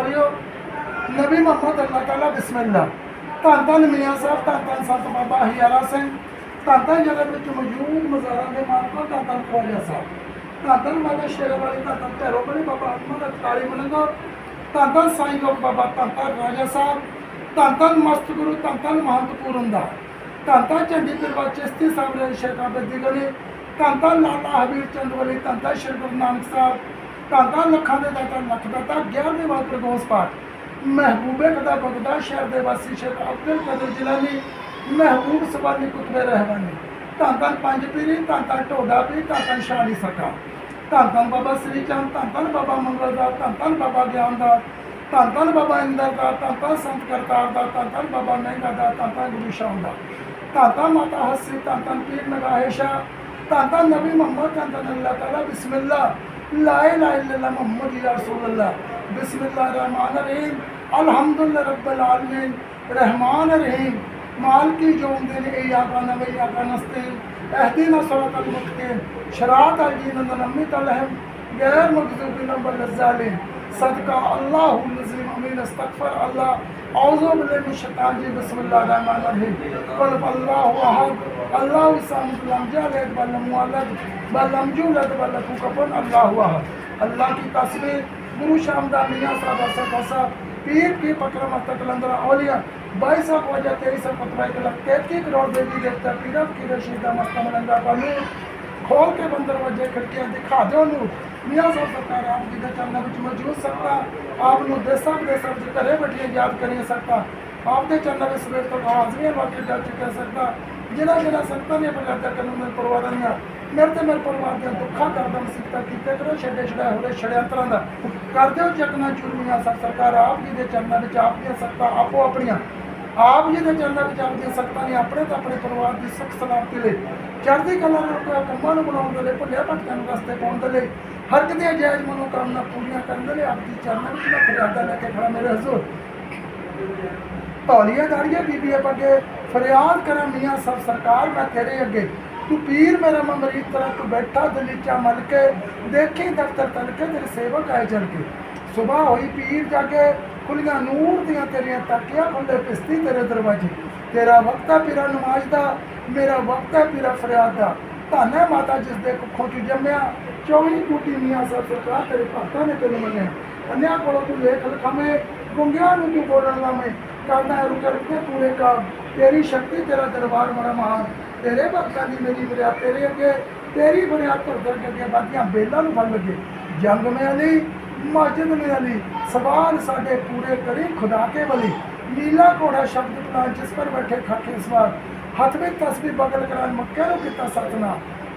ਵਾਲਿਓ ਨਬੀ ਮੁਹੰਮਦ ਅੱਲਾਹ ਤਾਲਾ ਬਿਸਮਿਲ੍ਲਾ ਧੰਨ ਧੰਨ ਮੀਆਂ ਸਾਹਿਬ ਧੰਨ ਧੰਨ ਸੰਤ ਬਾਬਾ ਹਿਆਰਾ ਸਿੰਘ ਧੰਨ ਧੰਨ ਜਗਤ ਵਿੱਚ ਮੌਜੂਦ ਮਜ਼ਾਰਾਂ ਦੇ ਮਾਲਕਾਂ ਧੰਨ ਧੰਨ ਖਵਾਜਾ ਸਾਹਿਬ ਧੰਨ ਧੰਨ ਬਾਬਾ ਸ਼ੇਰ ਵਾਲੀ ਧੰਨ ਧੰਨ ਭੈਰੋ ਬਲੀ ਬਾਬਾ ਅਹਿਮਦ ਅਕਾਲੀ ਮਲੰਗੋ ਧੰਨ ਧੰਨ ਸਾਈਂ ਲੋਕ ਬਾਬਾ ਧੰਨ ਧੰਨ ਰਾਜਾ ਸਾਹਿਬ ਧੰਨ ਧੰਨ ਮਸਤ ਗੁਰੂ ਧੰਨ ਧੰਨ ਮਹੰਤ ਪੂਰਨ ਦਾ ਧੰਨ ਧੰਨ ਚੰਡੀ ਪੀਰਵਾ ਚਿਸ਼ਤੀ ਸਾਹਿਬ ਦੇ ਸ਼ੇਖਾ ਬੱਦੀ ਗਲੀ ਧੰਨ ਧੰਨ ਲਾਲਾ ਹਬੀਬ ਚੰਦ ਵਾਲੀ ਧੰਨ ਧੰਨ ਸ਼੍ਰੀ ਗੁਰੂ ਨਾਨਕ ਸਾਹਿਬ ਧੰਨ ਧੰਨ ਲੱਖਾਂ ਦੇ ਦਾਤਾ ਲੱਖ ਦਾਤਾ 11ਵੇਂ ਵਾਰ ਪ੍ਰਗੋਸ ਪਾਠ ਮਹਿਬੂਬੇ ਕਦਾ ਬਗਦਾ ਸ਼ਹਿਰ ਦੇ ਵਾਸੀ ਸ਼ੇਖ ਅਬਦੁਲ ਕਦਰ ਜਿਲਾਨੀ ਮਹਿਬੂਬ ਸਵਾਲੀ ਕੁਤਬੇ ਰਹਿਮਾਨੀ ਧੰਨ ਧੰਨ ਪੰਜ ਪੀਰੀ ਧੰਨ ਧੰਨ ਢੋਡਾ ਪੀਰ ਧੰਨ ਧੰਨ ਸ਼ਾਲੀ ਸਕਾ ਧੰਨ ਧੰਨ ਬਾਬਾ ਸ੍ਰੀ ਚੰਦ ਧੰਨ ਧੰਨ ਬਾਬਾ ਮੰਗਲ ਦਾ ਧੰਨ ਧੰਨ ਬਾਬਾ ਗਿਆਨ ਦਾ ਧੰਨ ਧੰਨ ਬਾਬਾ ਇੰਦਰ ਦਾ ਧੰਨ ਧੰਨ ਸੰਤ ਕਰਤਾਰ ਦਾ ਧੰਨ ਧੰਨ ਬਾਬਾ ਮਹਿੰਗਾ ਦਾ ਧੰਨ ਧੰਨ ਗੁਰੂ ਸ਼ਾਮ ਦਾ ਧੰਨ ਧੰਨ ਮਾਤਾ ਹਸੀ ਧੰਨ ਧੰਨ ਪੀਰ ਨਗਾਹੇ ਸ਼ਾਹ ਧੰਨ ਧੰਨ ਨਬੀ ਮੁਹੰਮਦ ਧੰਨ ਧੰਨ ਅੱਲਾਹ ਤਾਲਾ ਬਿਸਮਿਲ੍ਲਾ لا الہ الا اللہ محمد رسول اللہ بسم اللہ الرحمن الرحیم الحمدللہ رب العالمین. رحمان الرحیم. مال مالکی یوم دین ایاکا نویاکا نستین اہدینا صراط المقتین شراط الجین نمیت الہم غیر مغضوب نمبر الظالم. صدقہ اللہ العظیم. العظيم استغفر الله اعوذ بالله من الشیطان الرجیم، بسم الله الرحمن الرحیم. قل الله احد الله الصمد لم يلد ولم يولد ولم يولد ولم يكن كفوا الله احد. اللہ کی تصویر گرو شامدہ میاں صاحب ایسا خاصا پیر کی پکڑ مستق لندر اولیاء بائی صاحب وجہ تیری سب پترائی کے تیتی کروڑ دیوی دیوتا پیرب کی رشیدہ مستق ملندہ پامی ਖੋਲ ਕੇ ਬੰਦਰ ਵਜੇ, ਖਿੜਕੀਆਂ ਦਿਖਾ ਦਿਓ ਉਹਨੂੰ। ਮੀਆਂ ਸਾਹਿਬ ਸਰਕਾਰ ਆਪ ਜੀ ਦੇ ਚਰਨਾਂ ਵਿੱਚ ਮੌਜੂਦ ਸਕਤਾ ਆਪ ਨੂੰ ਦੇਸਾਂ ਵਿਦੇਸਾਂ ਵਿੱਚ ਘਰੇ ਬੈਠੇ ਯਾਦ ਕਰੀ ਵਿੱਚ ਸਵੇਰ ਤੋਂ ਹਾਜ਼ਰੀਆਂ ਲਾ ਕੇ ਚੁੱਕਿਆ ਸਕਦਾ ਜਿਹੜਾ ਜਿਹੜਾ ਸੰਤਾਂ ਨੇ ਬਗਾਦਾ ਕਰਨ ਮੇਰੇ ਪਰਿਵਾਰਾਂ ਦੀਆਂ ਮੇਰੇ ਤੇ ਮੇਰੇ ਪਰਿਵਾਰ ਦੇ ਦੁੱਖਾਂ ਕਰਦਾ ਮੁਸੀਬਤਾਂ ਕੀਤੇ ਕਰੋ, ਛੱਡੇ ਛੜਾ ਹੋਰੇ ਛੜਿਆੰਤਰਾਂ ਦਾ। ਕਰਦੇ ਹੋ ਚੱਕਣਾ ਚੂਰਮੀਆਂ ਸਭ ਸਰਕਾਰ, ਆਪ ਜੀ ਦੇ ਚਰਨਾਂ ਵਿੱਚ ਆਪ ਦੀਆਂ ਸੱਤਾ ਆਪੋ ਆਪਣੀਆਂ। ਆਪ ਜੀ ਦੇ ਚਰਨਾਂ ਵਿੱਚ ਆਪਦੀਆਂ ਸੱਤਾਂ ਨੇ ਆਪਣੇ ਤੇ ਆਪਣੇ ਪਰਿਵਾਰ ਦੀ ਸੁੱਖ ਸਲਾਮਤੀ ਲਈ ਚੜ੍ਹਦੀ ਕਲਾ ਨੂੰ ਕੋਈ ਕੰਮਾਂ ਨੂੰ ਬਣਾਉਣ ਦੇ ਲਈ ਭੁੱਲਿਆ ਭਟਕਾਂ ਨੂੰ ਰਸਤੇ ਪਾਉਣ ਦੇ ਲਈ ਹਰ ਇੱਕ ਜਾਇਜ਼ ਮਨੋਕਾਮਨਾ ਪੂਰੀਆਂ ਕਰਨ ਦੇ ਲਈ ਆਪ ਦੀ ਚਰਨਾਂ ਵਿੱਚ ਮੈਂ ਫਰਿਆਦਾਂ ਲੈ ਕੇ ਖੜਾ ਮੇਰੇ ਹਜ਼ੂਰ। ਤੌਲੀਆ ਦਾੜੀਆਂ ਬੀਬੀ ਅੱਗੇ ਫਰਿਆਦ ਕਰਾਂ ਮੀਆਂ ਸਭ ਸਰਕਾਰ ਮੈਂ ਤੇਰੇ ਅੱਗੇ। ਤੂੰ ਪੀਰ ਮੇਰਾ ਮੈਂ ਮਰੀਦ ਤਰ੍ਹਾਂ ਤੂੰ ਬੈਠਾ ਦਲੀਚਾ ਮਲ ਕੇ ਦੇਖੀ ਦਫ਼ਤਰ ਤਲ ਕੇ ਤੇਰੇ ਸੇਵਕ ਆਏ ਚਲ ਕੇ। ਸਵੇਰ ਹੋਈ, ਪੀਰ ਜਾਗੇ ਖੁੱਲੀਆਂ ਨੂਰ ਦੀਆਂ ਤੇਰੀਆਂ ਤਾਕੀਆਂ ਖੁੱਲੇ ਪਿਸਤੀ ਤੇਰੇ ਦਰਵਾਜ਼ੇ। ਤੇਰਾ ਵਕਤ ਹੈ ਪੀਰਾ ਨਮਾਜ਼ ਦਾ, ਮੇਰਾ ਵਕਤ ਹੈ ਪੀਰਾ ਫਰਿਆਦ ਦਾ। ਧੰਨ ਮਾਤਾ ਜਿਸ ਦੇ ਕੁੱਖੋਂ ਤੂੰ ਜੰਮਿਆ। 24 ਕੋਟੀ ਮੀਆਂ ਸਭ ਸਰਕਾਰ ਤੇਰੇ ਭਗਤਾਂ ਨੇ ਤੈਨੂੰ ਮੰਨਿਆ। ਅੰਨਿਆਂ ਕੋਲੋਂ ਤੂੰ ਲੇਖ ਲਖਾਵੇਂ, ਗੁੰਗਿਆਂ ਨੂੰ ਤੂੰ ਬੋਲਣ ਲਾਵੇਂ। ਕਰਦਾ ਰੁਕ ਕੇ ਪੂਰੇ ਕਾਮ ਤੇਰੀ ਸ਼ਕਤੀ, ਤੇਰਾ ਦਰਬਾਰ ਬੜਾ ਮਹਾਨ। ਤੇਰੇ ਭਗਤਾਂ ਦੀ ਮੇਰੀ ਫਰਿਆਦ ਤੇਰੇ ਅੱਗੇ ਤੇਰੀ ਫਰਿਆਦ ਧਰ ਧਰ ਕੇ ਅੱਗੇ ਵਧੀਆਂ ਬੇਲਾਂ ਨੂੰ ਫੜ ਲੱਗੇ। ਜੰਗ ਮੈਂ ਅਲੀ ਮਸਜਿਦ ਮੇ ਅਲੀ ਸਵਾਲ ਸਾਡੇ ਪੂਰੇ ਕਰੀ ਖੁਦਾ ਕੇ ਵਲੀ ਨੀਲਾ ਘੋੜਾ ਸ਼ਬਦ ਪਲਾਨ ਜਿਸ ਪਰ ਬੈਠੇ ਖਾਕੇ ਸਵਾਰ ਹੱਥ ਵਿੱਚ ਤਸਬੀਹ ਬਗਲ ਕਰਾਨ ਮੱਕੇ ਨੂੰ ਕੀਤਾ ਸਤਨਾ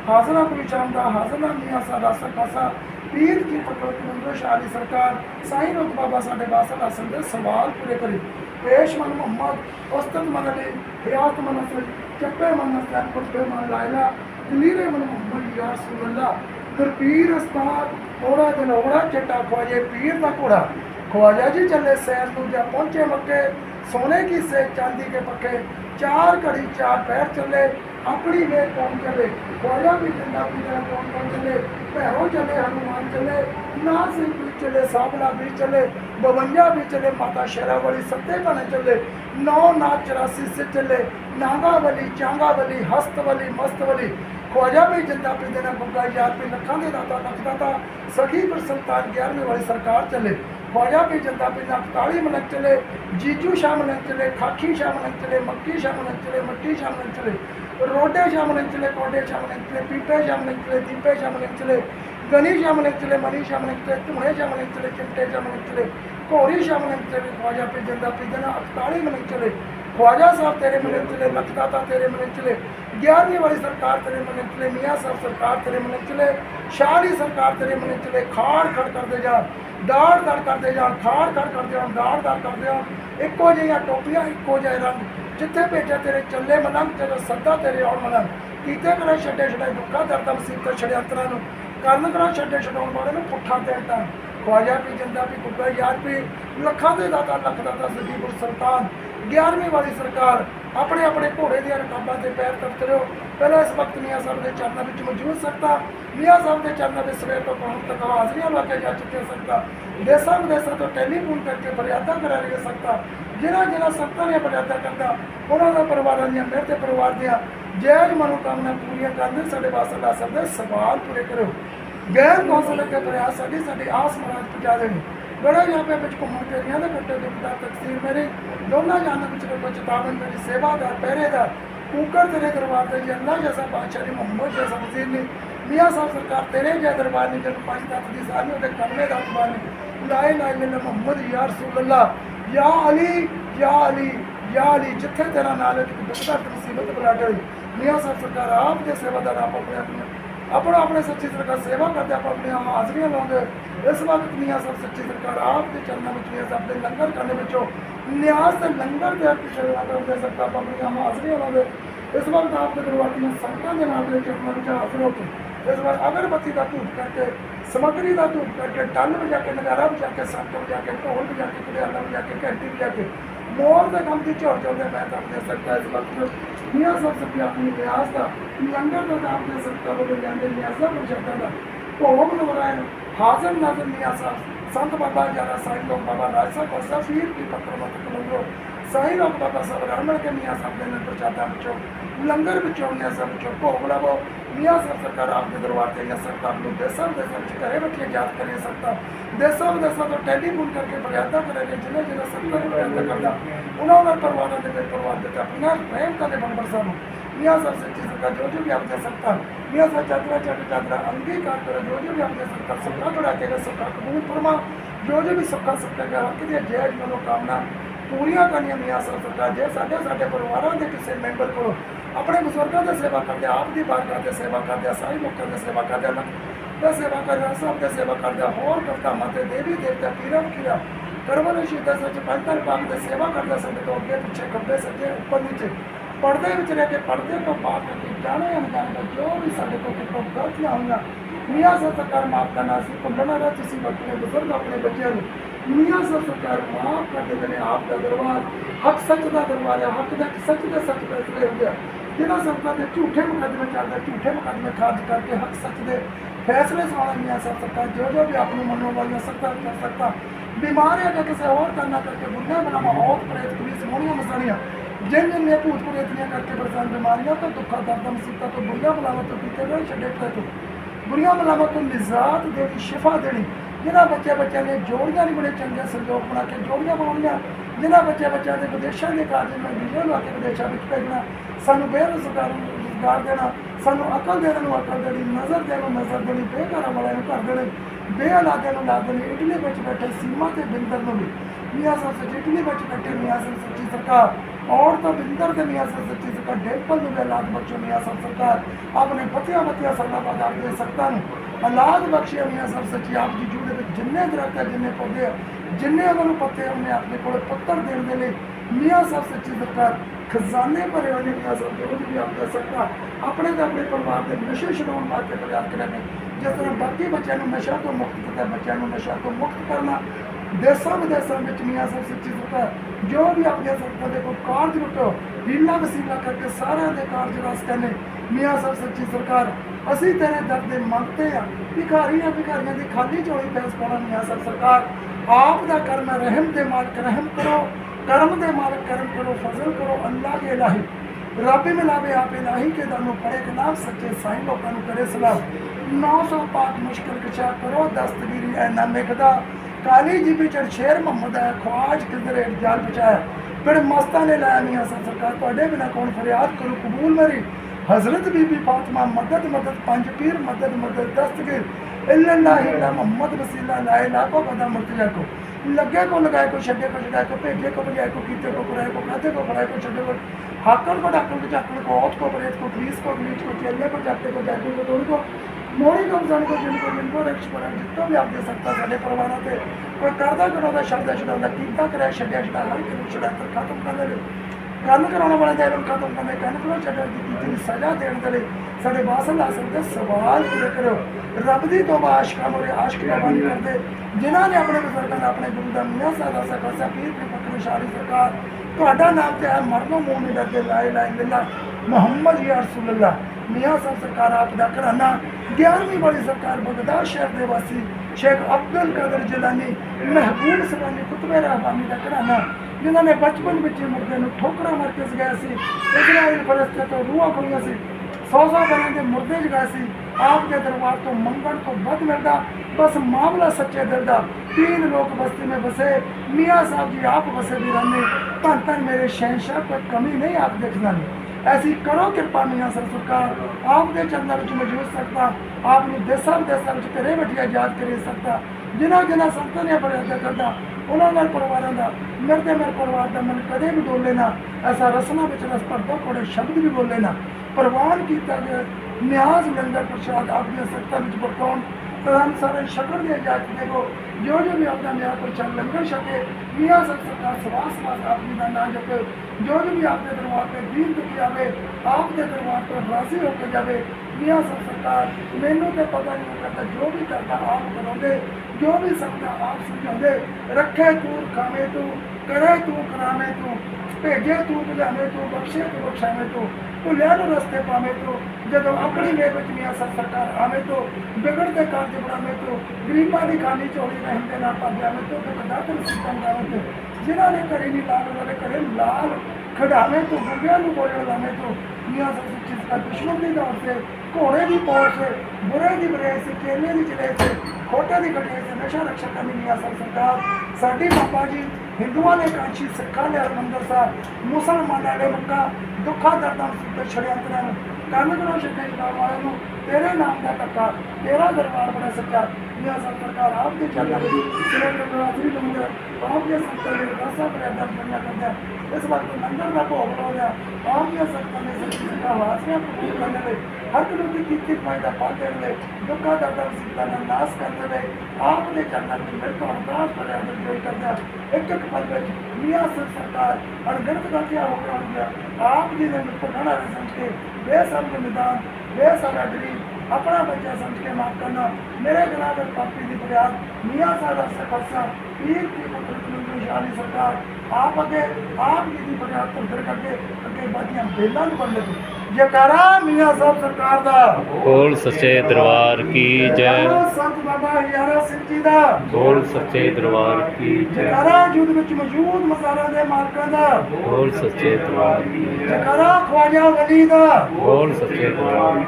ਹਾਜ਼ਰਾ ਕੋਈ ਚਾਹੁੰਦਾ, ਹਾਜ਼ਰਾ ਮੀਆਂ ਸਾਡਾ ਸਰਕਾਸਾ ਪੀਰ ਕੀ ਪਕੜ ਕੁੰਦੋ ਸ਼ਾਲੀ ਸਰਕਾਰ, ਸਾਈਂ ਰੋਕ ਬਾਬਾ ਸਾਡੇ ਬਾਸਲ ਅਸਲ ਦੇ ਸਵਾਲ ਪੂਰੇ ਕਰੀ। ਪੇਸ਼ ਮਨ ਮੁਹੰਮਦ, ਉਸਤਤ ਮਨ ਅਲੀ ਹਿਆਤ ਮਨ ਅਸਲ, ਚੱਪੇ ਮਨ ਅਸਲ ਕੁੱਤੇ ਮਨ ਲਾਇਲਾ, ਦਲੀਰੇ ਮਨ ਮੁਹੰਮਦ ਯਾ ਰਸੂਲ ਅੱਲਾਹ ਫਿਰ ਪੀਰ ਉਸਤਾਦ ਉਹੜਾ ਦਿਨ ਉਹੜਾ ਖਵਾਜੇ, ਪੀਰ ਦਾ ਘੋੜਾ ਖਵਾਜਾ ਜੀ ਚੱਲੇ ਸੈਰ ਨੂੰ ਜਾ ਪਹੁੰਚੇ ਮੱਕੇ, ਸੋਨੇ ਕੀ ਸੇ ਚਾਂਦੀ ਕੇ ਪੱਕੇ, ਚਾਰ ਘੜੀ ਚਾਰ ਪੈਰ ਚੱਲੇ, ਆਪਣੀ ਵੇਖ ਕੌਣ ਚੱਲੇ, ਖਵਾਜਾ ਵੀ ਜਿੰਦਾ ਪੀਰਾ ਕੌਣ ਕੌਣ ਚੱਲੇ ਭੈਰੋ ਚੱਲੇ, ਹਨੂਮਾਨ ਚੱਲੇ ਨਾ ਸਿੰਘ ਵੀ ਚੱਲੇ, ਸਾਬਲਾ ਵੀ ਚੱਲੇ 52 ਵੀ ਚੱਲੇ, ਮਾਤਾ ਸ਼ੇਰਾ ਵਾਲੀ ਸੱਤੇ ਬਣੇ ਚੱਲੇ, ਨੌ ਨਾ 84 ਸੇ ਚੱਲੇ ਨਾਗਾ ਵਾਲੀ ਚਾਂਗਾ ਵਾਲੀ ਹਸਤ ਵਾਲੀ ਮਸਤ ਵਾਲੀ ਖਵਾਜਾ ਵੀ ਜਿੰਦਾ ਪੀਂਦੇ ਨੇ ਗੁੱਗਾ ਯਾਰ ਪੀ ਲੱਖਾਂ ਦੇ ਦਾਤਾ ਲੱਖ ਦਾਤਾ ਸਖੀ ਪਰ ਸੰਤਾਨ 11ਵੇਂ ਵਾਲੀ ਸਰਕਾਰ ਚੱਲੇ ਖਵਾਜਾ ਵੀ ਜਿੰਦਾ ਪੀਂਦਾ 41 ਮਲਕ ਚੱਲੇ ਜੀਜੂ ਸ਼ਾਹ ਮਲਕ ਚੱਲੇ ਖਾਕੀ ਸ਼ਾਹ ਮਲਕ ਚੱਲੇ ਮੱਕੀ ਸ਼ਾਹ ਮਲਕ ਚੱਲੇ ਮੱਟੀ ਸ਼ਾਹ ਮਲਕ ਚੱਲੇ ਰੋਡੇ ਸ਼ਾਹ ਮਲਕ ਚੱਲੇ ਕੋਡੇ ਸ਼ਾਹ ਮਲਕ ਚੱਲੇ ਪੀਪੇ ਸ਼ਾਹ ਮਲਕ ਚੱਲੇ ਦੀਪੇ ਸ਼ਾਹ ਮਲਕ ਚੱਲੇ ਗਨੀ ਸ਼ਾਹ ਮਲਕ ਚੱਲੇ ਮਨੀ ਸ਼ਾਹ ਮਲਕ ਚੱਲੇ ਧੂਣੇ ਸ਼ਾਹ ਮਲਕ ਚੱਲੇ ਚਿੱਟੇ ਸ਼ਾਹ ਮਲਕ ਚੱਲੇ ਘੋੜੀ ਸ਼ਾਹ ਮਲਕ ਚੱਲੇ ਖਵਾਜਾ ਵੀ ਜਿੰਦਾ ਪੀਂਦੇ ਨੇ 41 ਮਲਕ ਚੱਲੇ ਖਵਾਜਾ ਸਾਹਿਬ ਤੇਰੇ ਮਲਕ ਚਲੇ ਲਖਦਾਤਾ ਤੇਰੇ ਮਲਕ ਚਲੇ 11ਵੀਂ ਵਾਲੀ ਸਰਕਾਰ ਤੇਰੇ ਮਲਕ ਚਲੇ ਮੀਆਂ ਸਾਹਿਬ ਸਰਕਾਰ ਤੇਰੇ ਮਲਕ ਚਲੇ ਸ਼ਾਹੀ ਸਰਕਾਰ ਤੇਰੇ ਮਲਕ ਚਲੇ ਖਾੜ ਖੜ ਕਰਦੇ ਜਾ ਦਾੜ ਦਾੜ ਕਰਦੇ ਜਾਣ, ਖਾੜ ਖੜ ਕਰਦੇ ਜਾ ਦਾੜ ਦਾੜ ਕਰਦੇ ਜਾ ਇੱਕੋ ਜਿਹੀਆਂ ਟੋਪੀਆਂ, ਇੱਕੋ ਜਿਹੇ ਰੰਗ, ਜਿੱਥੇ ਭੇਜਿਆ ਤੇਰੇ ਚੱਲੇ ਮਲੰਗ, ਤੇਰਾ ਸੱਦਾ ਤੇਰੇ ਆਉਣ ਮਲੰਗ, ਕੀਤੇ ਕਰਾ ਛੱਡੇ ਛੱਡੇ ਦੁੱਖਾਂ, ਦਰਦਾਂ, ਮੁਸੀਬਤਾਂ, ਛੜਿਆੰਤਰਾਂ ਨੂੰ, ਕਰਨ ਕਰਾ ਛੱਡੇ ਛਡਾਉਣ ਵਾਲੇ ਨੂੰ ਪੁੱਠਾ ਦੇਣ ਤਾਂ ਖਵਾਜਾ ਵੀ ਜੰਦਾ ਵੀ ਗੁੱਗਾ ਯਾਰ ਵੀ ਲੱਖਾਂ ਦੇ ਦਾਤਾ, ਲੱਖ ਦਾਤਾ ਸਦੀਪੁਰ ਸੁਲਤਾਨ 11ਵੀਂ ਵਾਲੀ ਸਰਕਾਰ ਆਪਣੇ ਆਪਣੇ ਘੋੜੇ ਦੀਆਂ ਰਕਾਬਾਂ ਤੇ ਪੈਰ ਤਖਤ ਰਿਓ ਪਹਿਲਾਂ ਇਸ ਵਕਤ ਮੀਆਂ ਸਾਹਿਬ ਦੇ ਚਰਨਾਂ ਵਿੱਚ ਮੌਜੂਦ ਸਕਦਾ ਮੀਆਂ ਸਾਹਿਬ ਦੇ ਚਰਨਾਂ ਵਿੱਚ ਸਵੇਰ ਤੋਂ ਪਹੁੰਚ ਤੱਕ ਹਾਜ਼ਰੀਆਂ ਲਾ ਕੇ ਜਾ ਚੁੱਕੇ ਸਕਦਾ ਦੇਸਾਂ ਵਿਦੇਸਾਂ ਤੋਂ ਟੈਲੀਫੋਨ ਕਰਕੇ ਫਰਿਆਦਾਂ ਕਰਾ ਰਹੇ ਸਕਦਾ ਜਿਹੜਾ ਜਿਹੜਾ ਸੰਤਾਂ ਨੇ ਫਰਿਆਦਾਂ ਕਰਦਾ, ਉਹਨਾਂ ਦਾ ਪਰਿਵਾਰਾਂ ਦੀਆਂ ਮੇਰੇ ਤੇ ਪਰਿਵਾਰ ਦੀਆਂ ਜੈਜ ਮਨੋਕਾਮਨਾ ਪੂਰੀਆਂ ਕਰਨ ਸਾਡੇ ਵਾਸਤੇ ਦਾ ਸਵਾਲ ਪੂਰੇ ਕਰੋ गैर कौंसलर के प्रयास साढ़े साढ़े आस मराज पहुँचा देने ਬੜਾ ਯਹਾਂ ਪੇ ਵਿੱਚ ਘੁੰਮਣ ਕੇ ਗਿਆ ਤਾਂ ਕੱਟੇ ਦੇ ਪਿਤਾ ਤਕਸੀਰ ਮੇਰੇ। ਦੋਨਾਂ ਜਾਨਾਂ ਵਿੱਚ ਰੱਬ ਚਤਾਵਨ, ਮੇਰੀ ਸੇਵਾਦਾਰ ਪਹਿਰੇਦਾਰ ਕੂਕਰ ਤੇਰੇ ਦਰਬਾਰ ਤੇ ਜੀ ਅੱਲਾ ਜੈਸਾ ਬਾਦਸ਼ਾਹ ਨੇ ਮੁਹੰਮਦ ਜੈਸਾ ਵਜ਼ੀਰ ਨੇ। ਮੀਆਂ ਸਾਹਿਬ ਸਰਕਾਰ ਤੇਰੇ ਜੇ ਦਰਬਾਰ ਨੇ ਜਦੋਂ ਪੰਜ ਤੱਕ ਦੀ ਸਾਹਮਣੇ ਤੇ ਕਰਮੇ ਦਾ ਜ਼ਬਾਨ ਨੇ। ਲਾਏ ਨਾ ਇਲਾ ਮੁਹੰਮਦ ਯਾ ਰਸੂਲ ਯਾ ਅਲੀ ਯਾ ਅਲੀ ਯਾ ਅਲੀ, ਜਿੱਥੇ ਤੇਰਾ ਨਾਲ ਹੈ ਤੇ ਬਿਸਤਾ ਮੁਸੀਬਤ ਬਲਾਟੜੀ ਮੀਆਂ ਸਾਹਿਬ ਸਰਕਾਰ ਆਪ ਦੇ ਸੇਵਾਦਾਰ ਆਪ ਆਪਣੇ ਆਪਣਾ ਆਪਣੇ ਸੱਚੀ ਸਰਕਾਰ ਸੇਵਾ ਕਰਦੇ, ਆਪਾਂ ਆਪਣੀਆਂ ਹਾਜ਼ਰੀਆਂ ਲਾਉਂਦੇ। ਇਸ ਵਕਤ ਮੀਆਂ ਸਭ ਸੱਚੀ ਸਰਕਾਰ ਆਪ ਦੇ ਚਰਨਾਂ ਵਿੱਚ ਮੀਆਂ ਸਾਹਿਬ ਦੇ ਲੰਗਰ ਕਰਨੇ ਵਿੱਚੋਂ ਨਿਆਸ ਤੇ ਲੰਗਰ ਦੇ ਅੱਗੇ ਸੇਵਾ ਕਰਦੇ ਸਰਕਾਰ ਆਪਾਂ ਆਪਣੀਆਂ ਹਾਜ਼ਰੀਆਂ ਲਾਉਂਦੇ। ਇਸ ਵਕਤ ਆਪ ਦੇ ਦਰਬਾਰ ਦੀਆਂ ਸੰਗਤਾਂ ਦੇ ਨਾਲ ਦੇ ਚਰਨਾਂ ਵਿੱਚ ਹਾਜ਼ਰ ਹੋ ਕੇ, ਇਸ ਵਾਰ ਅਗਰਬੱਤੀ ਦਾ ਧੂਪ ਕਰਕੇ, ਸਮਗਰੀ ਦਾ ਧੂਪ ਕਰਕੇ ਟੱਲ ਵਜਾ ਕੇ, ਨਗਾਰਾ ਵਜਾ ਕੇ, ਸੰਤ ਵਜਾ ਕੇ, ਢੋਲ ਵਜਾ ਕੇ ਕੁੜਿਆਲਾ ਵਜਾ ਕੇ, ਘੰਟੀ ਵਜਾ ਕੇ, ਮੋਰ ਦੇ ਕੰਮ ਦੀ ਝੋਰ ਚੋਦੇ ਮੈਂ ਤਾਂ ਆਪਣੇ ਸਕਦਾ ਇਸ ਵਕਤ ਮੀਆਂ ਸਾਹਿਬ ਸਭੀ ਆਪਣੀ ਨਿਆਜ਼ ਦਾ, ਲੰਗਰ ਦਾ ਤਾਂ ਆਪਣੇ ਸਕਦਾ ਬੋਲੇ ਜਾਂਦੇ ਨਿਆਜ਼ਾਂ ਨੂੰ ਦਾ ਭੋਗ ਨਵਰਾਇਣ ਹਾਜ਼ਰ ਨਾਜ਼ਰ ਮੀਆਂ ਸੰਤ ਬਾਬਾ ਜਾਰਾ ਸਾਹਿਬ ਤੋਂ ਬਾਬਾ ਰਾਜ ਸਾਹਿਬ ਔਰ ਸਫੀਰ ਕੀ ਪੱਤਰ ਮਤ ਕਲੰਗੋ। ਸਾਈਂ ਲੋਕ ਬਾਬਾ ਸਾਹਿਬ ਰਮਣ ਕੇ ਮੀਆਂ ਸਾਹਿਬ ਦੇ ਨਾਲ ਪ੍ਰਚਾਦਾ ਵਿੱਚੋਂ, ਲੰਗਰ ਵਿੱਚੋਂ, ਮੀਆਂ ਸਾਹਿਬ ਵਿੱਚੋਂ ਭੋਗ ਲਾਵੋ। ਮੀਆਂ ਸਾਹਿਬ ਸਰਕਾਰ ਆਪ ਦੇ ਦਰਬਾਰ ਤੇ ਜਾਂ ਸਰਕਾਰ ਨੂੰ ਦੇਸਾਂ ਦੇ ਵਿੱਚ ਘਰੇ ਬੈਠੇ ਯਾਦ ਕਰੇ ਸਕਦਾ ਦੇਸਾਂ ਵਿਦੇਸਾਂ ਤੋਂ ਟੈਲੀਫੋਨ ਕਰਕੇ ਫਰਿਆਦਾਂ ਕਰੇ ਨੇ ਜਿਹਨੇ ਜਿਹਨੇ ਸੰਤਾਂ ਨੂੰ ਫਰਿਆਦਾਂ ਕਰਦਾ। ਉਹਨਾਂ ਦਾ ਪਰਿਵਾਰਾਂ ਦੇ ਵਿੱਚ ਪਰਿਵਾਰ ਦੇ ਤੇ ਆਪਣਾ ਰਹਿਮ ਕਰੇ ਬੰਬਰ ਸਾਹਿਬ ਮੀਆਂ ਸਾਹਿਬ ਸੱਚੀ ਸਰਕਾਰ, ਜੋ ਜੋ ਵੀ ਆਪ ਦੇ ਸਕਤਾ ਮੀਆਂ ਸਾਹਿਬ ਚਾਦਰਾ ਚੱਕ ਚਾਦਰਾ ਅੰਗੀਕਾਰ ਕਰੋ, ਜੋ ਜੋ ਵੀ ਆਪ ਦੇ ਸਰਕਾਰ ਸੱਤਾ ਬਣਾ ਕੇ ਸਰਕਾਰ ਕਬੂਲ ਫਰਮਾ। ਜੋ ਜੋ ਵੀ ਸੁੱਖਾ ਸੁੱਖਾ ਗਿਆ, ਹੱਕ ਦੀ ਜੈ ਮਨੋ ਕਾਮਨਾ ਪੂਰੀਆਂ ਕਰਨੀਆਂ ਮੀਆਂ ਸਾਹਿਬ ਸਰਕਾਰ ਜੇ। ਸਾਡੇ ਸਾਡੇ ਪਰਿਵਾਰਾਂ ਦੇ ਕਿਸੇ ਮੈਂਬਰ ਕੋਲ ਆਪਣੇ ਬਜ਼ੁਰਗਾਂ ਦੀ ਸੇਵਾ ਕਰਦੇ ਆਪ ਦੀ ਬਾਰਗਾਹ ਤੇ ਸੇਵਾ ਕਰਦੇ ਸਾਰੇ ਲੋਕਾਂ ਦੀ ਸੇਵਾ ਕਰਦੇ ਹਨ ਦਾ ਸੇਵਾ ਕਰਨਾ ਸਭ ਦੇ ਸੇਵਾ ਕਰਦੇ ਹੋਰ ਕਰਤਾ ਮਾਤੇ, ਦੇਵੀ, ਦੇਵਤਾ ਪੀਰਾਂ ਕੀਰਾ, ਕਰਮਨ ਸ਼ੀਦਾ ਸੱਚ ਪੰਤਰ ਪਾਕ ਦੇ ਸੇਵਾ ਕਰਦਾ ਸਾਡੇ ਤੋਂ ਅੱਗੇ ਪਿੱਛੇ ਖੱਬੇ ਸੱਜੇ ਉੱਪਰ ਨੀਚੇ, ਪਰਦੇ ਵਿੱਚ ਰਹਿ ਕੇ ਪਰਦੇ ਤੋਂ ਬਾਹਰ ਕਰਕੇ ਜਾਣੇ ਅਣਜਾਣੇ ਜੋ ਵੀ ਸਾਡੇ ਕੋਲ ਕੋਈ ਗਲਤੀਆਂ ਹੋਈਆਂ, ਮੀਆਂ ਸਾਹਿਬ ਮਾਫ ਕਰਨਾ ਸੀ ਭੁੱਲਣਾ ਨਾ, ਤੁਸੀਂ ਆਪਣੇ ਬਜ਼ੁਰਗ, ਆਪਣੇ ਬੱਚਿਆਂ ਨੂੰ ਮੀਆਂ ਸਾਹਿਬ ਸਰਕਾਰ ਮਾਫ ਕਰ ਨੇ ਆਪ ਦਾ ਦਰਬਾਰ। ਹੱਕ ਸੱਚ ਦਾ ਦਰਬਾਰ ਹੈ, ਹੱਕ ਦਾ ਸੱਚ ਦਾ ਸੱਚ ਫੈਸਲੇ ਹੁੰਦੇ ਆ ਜਿਹਨਾਂ ਸਰਕਾਰ ਦੇ ਝੂਠੇ ਮੁਕੱਦਮੇ ਚੱਲਦਾ, ਝੂਠੇ ਮੁਕੱਦਮੇ ਖਾਰਜ ਕਰਕੇ ਹੱਕ ਸੱਚ ਦੇ ਫੈਸਲੇ ਸੁਣਾਉਣ ਮੀਆਂ ਸਾਹਿਬ ਸਰਕਾਰ ਜੋ ਜੋ ਵੀ ਆਪ ਨੂੰ ਮੰਨਣ ਵਾਲੀਆਂ ਸਰਕਾਰ ਕਰ ਸਕਦਾ। ਬਿਮਾਰ ਹੈ ਜਾਂ ਕਿਸੇ ਹੋਰ ਕਰਨਾ ਕਰਕੇ ਬੁੱਢਾ ਬਣਾਵਾ ਔਤ ਪ੍ਰੇਤ ਵੀ ਮੋਹਣੀਆਂ ਮਸਾਣੀਆਂ। ਜਿਨ ਜਿਨ ਨੇ ਭੂਤ ਪ੍ਰੇਤੀਆਂ ਕਰਕੇ ਪਰੇਸ਼ਾਨ ਬਿਮਾਰੀਆਂ ਤੋਂ, ਦੁੱਖਾਂ, ਦਰਦਾਂ, ਮੁਸੀਬਤਾਂ ਤੋਂ, ਬੁਰੀਆਂ ਬਲਾਵਾਂ ਤੋਂ ਕੀਤੇ ਗਏ ਛੱਡੇ ਤੋਂ। ਬੁਰੀਆਂ ਬਲਾਵਾਂ ਤੋਂ ਨਿਜ਼ਾਤ ਦੇਣੀ ਸ਼ਿਫਾ ਦੇਣੀ। ਜਿਹਨਾਂ ਬੱਚੇ ਬੱਚਿਆਂ ਨੇ ਜੋੜੀਆਂ ਨਹੀਂ ਬੜੇ ਚੰਗੇ ਸੰਜੋਗ ਬਣਾ ਕੇ ਜੋੜੀਆਂ ਬਣਾਉਣੀਆਂ ਜਿਹਨਾਂ ਬੱਚੇ ਬੱਚਿਆਂ ਦੇ ਵਿਦੇਸ਼ਾਂ ਦੇ ਕਾਰਜ ਨੂੰ ਵੀਜ਼ੇ ਲਾ ਕੇ ਵਿਦੇਸ਼ਾਂ ਵਿੱਚ ਭੇਜਣਾ, ਸਾਨੂੰ ਬੇਰੁਜ਼ਗਾਰ ਨੂੰ ਰੁਜ਼ਗਾਰ ਦੇਣਾ, ਸਾਨੂੰ ਅਕਲ ਦੇਣ ਨੂੰ ਅਕਲ ਦੇਣੀ, ਨਜ਼ਰ ਦੇਣ ਨੂੰ ਨਜ਼ਰ ਦੇਣੀ, ਬੇਘਰਾਂ ਵਾਲਿਆਂ ਨੂੰ ਘਰ ਦੇਣੇ ਬੇਔਲਾਦਿਆਂ ਨੂੰ ਲਾ ਦੇਣੀ, ਇਟਲੀ ਵਿੱਚ ਬੈਠੇ ਸੀਮਾ ਤੇ ਬਿੰਦਰ ਨੂੰ ਵੀ। ਮੀਆਂ ਸਾਹਿਬ ਸੱਚੀ ਇਟਲੀ ਵਿੱਚ ਬੈਠੇ ਮੀਆਂ ਸਾਹਿਬ ਸੱਚੀ ਸਰਕਾਰ ਔਰ ਤਾਂ ਬਿੰਦਰ ਤੇ ਮੀਆਂ ਸਾਹਿਬ ਸੱਚੀ ਸਰਕਾਰ ਡੇਪਲ ਨੂੰ ਵੀ ਔਲਾਦ ਬਖਸ਼ੋ ਮੀਆਂ ਸਾਹਿਬ ਸਰਕਾਰ ਆਪਣੇ ਪਤਿਆਂ ਪਤਿਆਂ ਸਰਨਾ ਬਾਦ ਆਪ ਦੇ ਸਕਤਾਂ ਨੂੰ ਔਲਾਦ ਬਖਸ਼ਿਆ ਮੀਆਂ ਸਭ ਸੱਚੀ ਆਪ ਜੀ ਜੁੜੇ ਵਿੱਚ ਜਿੰਨੇ ਦਰਖਤ ਹੈ, ਜਿੰਨੇ ਪੌਦੇ ਆ, ਜਿੰਨੇ ਉਹਨਾਂ ਨੂੰ ਪੱਤੇ ਉਹਨੇ ਆਪਣੇ ਕੋਲ ਪੱਤਰ ਦੇਣ ਦੇ ਲਈ ਮੀਆਂ ਸਭ ਸੱਚੀ ਸਰਕਾਰ ਖਜ਼ਾਨੇ ਭਰੇ ਹੋਏ ਨੇ, ਮੀਆਂ ਸਾਹਿਬ ਦੇ ਵੀ ਆਪ ਦਾ ਸਕਤਾ ਆਪਣੇ ਤੇ ਆਪਣੇ ਪਰਿਵਾਰ ਦੇ ਨਸ਼ੇ ਛਡਾਉਣ ਵਾਸਤੇ ਪ੍ਰਯਾਸ ਕਰਿਆ ਜਿਸ ਤਰ੍ਹਾਂ ਬਾਕੀ ਬੱਚਿਆਂ ਨੂੰ ਨਸ਼ਾ ਤੋਂ ਮੁਕਤ ਕੀਤਾ, ਬੱਚਿਆਂ ਨੂੰ ਨਸ਼ਾ ਤੋਂ ਮੁਕਤ ਕਰਨਾ ਦੇਸਾਂ ਵਿਦੇਸਾਂ ਵਿੱਚ ਮੀਆਂ ਸਾਹਿਬ ਸੱਚੀ ਸਰਕਾਰ ਜੋ ਵੀ ਆਪਣੀਆਂ ਸਰਕਾਰ ਦੇ ਕੋਈ ਕਾਰਜ ਰੁਟੋ ਹੀਲਾ ਵਸੀਲਾ ਕਰਕੇ ਸਾਰਿਆਂ ਦੇ ਕਾਰਜ ਰਸ ਕਰਨੇ, ਮੀਆਂ ਸਾਹਿਬ ਸੱਚੀ ਸਰਕਾਰ, ਅਸੀਂ ਤੇਰੇ ਦਰ ਦੇ ਮੰਗਤੇ ਆ। ਭਿਖਾਰੀਆਂ ਭਿਖਾਰੀਆਂ ਦੀ ਖਾਲੀ ਝੋਲੀ ਫੈਸ ਪਾਉਣਾ ਮੀਆਂ ਸਾਹਿਬ ਸਰਕਾਰ। ਆਪ ਦਾ ਕਰਮ ਰਹਿਮ ਦੇ ਮਾਲਕ, ਰਹਿਮ ਕਰੋ। ਕਰਮ ਦੇ ਮਾਲਕ, ਕਰਮ ਕਰੋ, ਫਜ਼ਲ ਕਰੋ, ਅੱਲਾਹ ਕੇ ਇਲਾਹੀ। ਰੱਬ ਮਿਲਾਵੇ, ਆਪ ਇਲਾਹੀ, ਕੇ ਦਾਨੋਂ ਪੜੇ ਖਿਲਾਫ ਸੱਚੇ ਸਾਈਂ ਲੋਕਾਂ ਨੂੰ ਕਰੇ ਸਲਾਮ 900 ਪਾਕ ਮੁਸ਼ਕਿਲ ਕਸ਼ਾ ਕਰੋ, ਦਸਤਗੀਰੀ ਐ ਨਾਮੇ ਖਦਾ ਕਾਲੀ ਜੀ ਵਿੱਚ ਸ਼ੇਰ ਮੁਹੰਮਦ ਹੈ ਖਵਾਜ جال ਇਰਜਾਲ ہے۔ بڑے مستہ نے لایا میاں صاحب سرکار تھوڑے بنا کون فریاد کرو، قبول مری۔ حضرت بی بی فاطمہ مدد مدد پنج پیر، مدد مدد دستگیر۔ اللہ اللہ محمد وسیلہ لا الہ کو بدا مرتجا کو لگے کو لگائے کو، شگے کو شگائے کو پیٹے کو بجائے کو، کیتے کو پڑھائے کو کھاتے کو کرائے کو، شگے کو۔ حاکر کو ڈاکڑ کو چاکڑ کو اوت کو بریت کو گریس کو گریچ کو چیلے کو چاکتے کو جاکڑ کو دوڑ کو۔ ਤੋਂ ਜਾਣ ਕੋ ਜਿੰਨ ਕੋ ਜਿੰਨ ਕੋ ਰੈਕਸ ਪਰ ਜਿੱਤੋਂ ਵੀ ਆਪ ਦੇ ਸਾਡੇ ਪਰਿਵਾਰਾਂ ਤੇ। ਕੋਈ ਕਰਦਾ ਕਰਾਉਂਦਾ ਸ਼ਬਦ ਛਡਾਉਂਦਾ ਕੀਤਾ ਕਰਿਆ, ਛੱਡਿਆ ਛਡਾ ਹਰ ਇੱਕ ਛਡਾ ਕੇ ਖਤਮ ਕਰ ਦੇ ਕੰਨ ਕਰਾਉਣ ਵਾਲੇ ਦਾ ਇਹਨੂੰ ਖਤਮ ਕਰਨੇ ਕੰਨ ਕੋਲ ਛੱਡਣ ਦੀ ਕੀਤੀ ਦੀ ਸਜ਼ਾ ਦੇਣ ਦੇ ਲਈ ਸਾਡੇ ਬਾਸਲ ਆਸਲ ਦੇ ਸਵਾਲ ਪੂਰੇ ਕਰੋ ਰੱਬ ਦੀ ਤੋਬਾ ਆਸ਼ਕਾਂ ਮੋਰੇ ਆਸ਼ਕ ਨਾ ਕਰਦੇ, ਜਿਨ੍ਹਾਂ ਨੇ ਆਪਣੇ ਬਜ਼ੁਰਗਾਂ ਦਾ, ਆਪਣੇ ਗੁਰੂ ਦਾ ਮੀਆਂ ਸਾਦਾ ਸਕਾ ਪੀਰ ਦੀ ਪਤਨੀ ਸ਼ਾਰੀ ਸਰਕਾਰ, ਤੁਹਾਡਾ ਨਾਮ ਤੇ ਹੈ ਮਰਨੋਂ ਮੂੰਹ ਨਹੀਂ ਡਰਦੇ ਲਾਇ ਲਾਇ ਇਲਾ ਮੁਹੰਮਦ ਯਾ ਰਸੂਲullah ਮੀਆਂ ਸਾਹਿਬ ਸਰਕਾਰ ਆਪ ਦਾ ਘਰਾਨਾ 11ਵੀਂ ਵਾਲੀ ਸਰਕਾਰ ਬਗਦਾਦ ਸ਼ਹਿਰ ਦੇ ਵਾਸੀ ਸ਼ੇਖ ਅਬਦੁਲ ਕਾਦਰ ਜਿਲਾਨੀ ਮਹਿਬੂਬ ਸਬਾਨੀ ਕੁਤਬੇ ਰਹਿਬਾਨੀ ਦਾ ਘਰਾਨਾ ਜਿਨ੍ਹਾਂ ਨੇ ਬਚਪਨ ਵਿੱਚ ਹੀ ਮੁਰਦੇ ਨੂੰ ਠੋਕਰਾਂ ਮਾਰ ਕੇ ਸਗਾਇਆ ਸੀ ਇਜ਼ਰਾਈਲ ਫਲਸਤੀਨ ਤੋਂ ਰੂਹਾਂ ਖੋਲੀਆਂ ਸੀ ਸੌ ਸੌ ਬਰਾਂ ਦੇ ਮੁਰਦੇ ਜਗਾਏ ਸੀ ਆਪ ਦੇ ਦਰਬਾਰ ਤੋਂ ਮੰਗਣ ਤੋਂ ਵੱਧ ਮਿਲਦਾ ਬਸ ਮਾਮਲਾ ਸੱਚੇ ਦਿਲ ਦਾ तीन लोग बस्ती में बसे मियाँ साहब जी आप बसे भी रहने धन धन मेरे शहनशाह कोई कमी नहीं आप देखना नहीं ਐਸੀ ਕਰੋ ਕਿਰਪਾ ਨਹੀਂ ਸਰ ਸਰਕਾਰ। ਆਪ ਦੇ ਚੰਦਾਂ ਵਿੱਚ ਮੌਜੂਦ ਸਕਦਾ, ਆਪ ਨੂੰ ਦੇਸਾਂ ਦੇਸਾਂ ਵਿੱਚ ਘਰੇ ਬੈਠਿਆ ਯਾਦ ਕਰੇ ਸਕਦਾ। ਜਿਨ੍ਹਾਂ ਜਿਨ੍ਹਾਂ ਸੰਤਾਂ ਨੇ ਬਰਕਤ ਕਰਦਾ, ਉਹਨਾਂ ਨਾਲ ਪਰਿਵਾਰਾਂ ਦਾ ਮਰਦੇ ਮਰ ਪਰਿਵਾਰ ਦਾ ਮਨ ਕਦੇ ਵੀ ਡੋਲੇ ਨਾ। ਐਸਾ ਰਸਨਾ ਵਿੱਚ ਰਸ ਪਰ ਦੋ ਕੋੜੇ ਸ਼ਬਦ ਵੀ ਬੋਲੇ ਨਾ। ਪ੍ਰਵਾਨ ਕੀਤਾ ਗਿਆ ਨਿਆਜ਼ ਲੰਗਰ ਪ੍ਰਸ਼ਾਦ ਆਪਣੀਆਂ ਸੰਤਾਂ ਵਿੱਚ ਵਰਤਾਉਣ ਪ੍ਰਧਾਨ ਸਾਰੇ ਸ਼ਕਰ ਦੇ ਜਾਤ ਦੇਖੋ ਜੋ ਜੋ ਵੀ ਆਪਣਾ ਨਿਆਂ ਪ੍ਰਚਾਰ ਲੰਗਰ ਛਕੇ ਮੀਆਂ ਸਭ ਸਰਕਾਰ ਸਵਾਸ ਸਵਾਸ ਆਪਣੀ ਦਾ ਨਾਂ ਜਪੇ ਜੋ ਜੋ ਵੀ ਆਪਦੇ ਦਰਬਾਰ ਤੇ ਦੀਨ ਦੁਖੀ ਆਵੇ ਆਪ ਦੇ ਦਰਬਾਰ ਤੋਂ ਰਾਜ਼ੀ ਹੋ ਕੇ ਜਾਵੇ ਮੀਆਂ ਸਭ ਸਰਕਾਰ ਮੈਨੂੰ ਤੇ ਪਤਾ ਨਹੀਂ ਕਰਦਾ ਜੋ ਵੀ ਕਰਦਾ ਆਪ ਕਰਾਉਂਦੇ ਜੋ ਵੀ ਸਕਦਾ ਆਪ ਸਮਝਾਉਂਦੇ, ਰੱਖੇ ਤੂੰ ਖਾਵੇਂ ਤੂੰ, ਕਰੇ ਤੂੰ ਕਰਾਵੇਂ ਤੂੰ ਭੇਜੇ ਤੂੰ ਬੁਝਾਵੇਂ ਤੂੰ ਬਖਸ਼ੇ ਤੂੰ ਬਖਸ਼ਾਵੇਂ ਤੂੰ ਭੁੱਲਿਆ ਨੂੰ ਰਸਤੇ ਪਾਵੇਂ ਤੂੰ, ਜਦੋਂ ਆਪਣੀ ਮੇਰ ਵਿੱਚ ਮੀਆਂ ਸਭ ਸਰਕਾਰ ਆਵੇਂ ਤੂੰ, ਵਿਗੜਦੇ ਕਾਰਜ ਬਣਾਵੇਂ ਤੂੰ, ਗਰੀਬਾਂ ਦੀ ਖਾਲੀ ਝੋਲੀ ਰਹਿੰਦੇ ਨਾ ਪਾਜਾਵੇਂ ਤੂੰ ਕਦਾ ਤੂੰ ਸਿੱਕਮ ਜਾਵੇਂ ਤੂੰ, ਜਿਨ੍ਹਾਂ ਨੇ ਕਰੀ ਨਹੀਂ ਲਾਲ, ਉਹਨਾਂ ਨੇ ਕਰੇ ਲਾਲ ਖੜਾਵੇਂ ਤੂੰ, ਗੁੱਗਿਆਂ ਨੂੰ ਬੋਲਣ ਲਾਵੇਂ ਤੂੰ ਮੀਆਂ ਸਭ ਸੱਚੀ ਦਾ ਦੁਸ਼ਮਣ ਦੀ ਦੌੜ ਸੇ ਘੋੜੇ ਦੀ ਪੌੜ ਸੇ ਬੁਰੇ ਦੀ ਬਰੇ ਸੇ ਕੇਲੇ ਦੀ ਚਲੇ ਸੇ ਖੋਟੇ ਦੀ ਘਟੇ ਸੇ ਨਸ਼ਾ ਰਕਸ਼ਾ ਕਰਨੀ ਮੀਆਂ ਸਭ ਸਰਕਾਰ। ਸਾਡੀ ਬਾਬਾ ਜੀ, ਹਿੰਦੂਆਂ ਨੇ ਕਾਂਚੀ ਸਿੱਖਾਂ ਨੇ ਹਰਮੰਦਰ ਸਾਹਿਬ, ਮੁਸਲਮਾਨਾਂ ਨੇ ਮੱਕਾ, ਦੁੱਖਾਂ, ਦਰਦਾਂ ਤੇ ਛੜਿਆ ਨੂੰ ਕੰਨ ਕਰੋ ਸ਼ਿਕਾਇਤ ਦਾ ਵਾਲੇ ਨੂੰ। ਤੇਰੇ ਨਾਮ ਦਾ ਟੱਕਾ ਤੇਰਾ ਦਰਬਾਰ ਬੜਾ ਸੱਚਾ। ਮੀਆਂ ਸਰਕਾਰ ਆਪ ਦੇ ਚੱਲਦਾ ਸਿਰੇ ਤੋਂ ਆਖਰੀ ਲੰਗਰ ਆਪ ਦੇ ਸੰਤਾਂ ਦੇ ਰਸਾ ਪ੍ਰੈਦਾ ਬਣਿਆ ਕਰਦਾ। ਇਸ ਵਕਤ ਲੰਗਰ ਦਾ ਭੋਗ ਲਾਉਂਦਾ। ਆਪ ਦੀਆਂ ਸੰਤਾਂ ਨੇ ਸੱਚੀ ਵਾਸਿਆ ਕਬੂਲ ਕਰਨ ਦੇ ਹਰ ਨੂੰ ਦੀ ਕੀਤੀ ਫਾਇਦਾ ਪਾਉਂਦੇ ਨੇ ਦੁੱਖਾਂ ਦਰਦਾਂ ਸਿੱਧਾ ਦਾ ਨਾਸ ਕਰਦੇ ਨੇ। ਆਪ ਦੇ ਚਰਨਾਂ ਵਿੱਚ ਮੇਰੇ ਤੋਂ ਅਰਦਾਸ ਕਰਿਆ ਕਰਦਾ। ਇੱਕ ਇੱਕ ਪਲ ਵਿੱਚ ਮੀਆਂ ਸਭ ਸਰਕਾਰ ਅਣਗਿਣਤ ਗਲਤੀਆਂ ਹੋ ਗਈਆਂ ਆਪ ਜੀ ਨੇ ਮੈਨੂੰ ਪੜਾਣਾ ਸਮਝ ਕੇ ਬੇਸਮ ਦੇ ਨਿਦਾਨ ਬੇਸਮ ਗਰੀਬ ਆਪਣਾ ਬੱਚਾ ਸਮਝ ਕੇ ਮਾਫ ਕਰਨਾ, ਮੇਰੇ ਗੁਨਾਹ ਦੇ ਪਾਪੀ ਦੀ ਫਰਿਆਦ ਮੀਆਂ ਸਾਡਾ ਸਰਪੰਚਾ ਪੀਰ ਦੀ ਪੁੱਤਰ ਨੂੰ ਸ਼ਾਨੀ ਸਰਕਾਰ, ਆਪ ਅੱਗੇ, ਆਪ ਜੀ ਦੀ ਫਰਿਆਦ ਤੋਂ ਫਿਰ ਕਰਕੇ ਅੱਗੇ ਬਾਦੀਆਂ ਬੇਲਾਂ ਨੂੰ ਬੰਦੇ ਜਕਾਰਾ ਮੀਆਂ ਸਾਹਿਬ ਸਰਕਾਰ ਦਾ। ਬੋਲ ਸੱਚੇ ਦਰਬਾਰ ਕੀ ਜੈ। ਸੰਤ ਬਾਬਾ ਹਿਆਰਾ ਸਿੰਘ ਜੀ ਦਾ। ਬੋਲ ਸੱਚੇ ਦਰਬਾਰ ਕੀ ਜੈ। ਜਕਾਰਾ ਯੁੱਧ ਵਿੱਚ ਮੌਜੂਦ ਮਜ਼ਾਰਾਂ ਦੇ ਮਾਲਕਾਂ ਦਾ। ਬੋਲ ਸੱਚੇ ਦਰਬਾਰ ਕੀ ਜੈ। ਜਕਾਰਾ ਖਵਾਜਾ ਵਲੀ ਦਾ। ਬੋਲ ਸੱਚੇ ਦਰਬਾਰ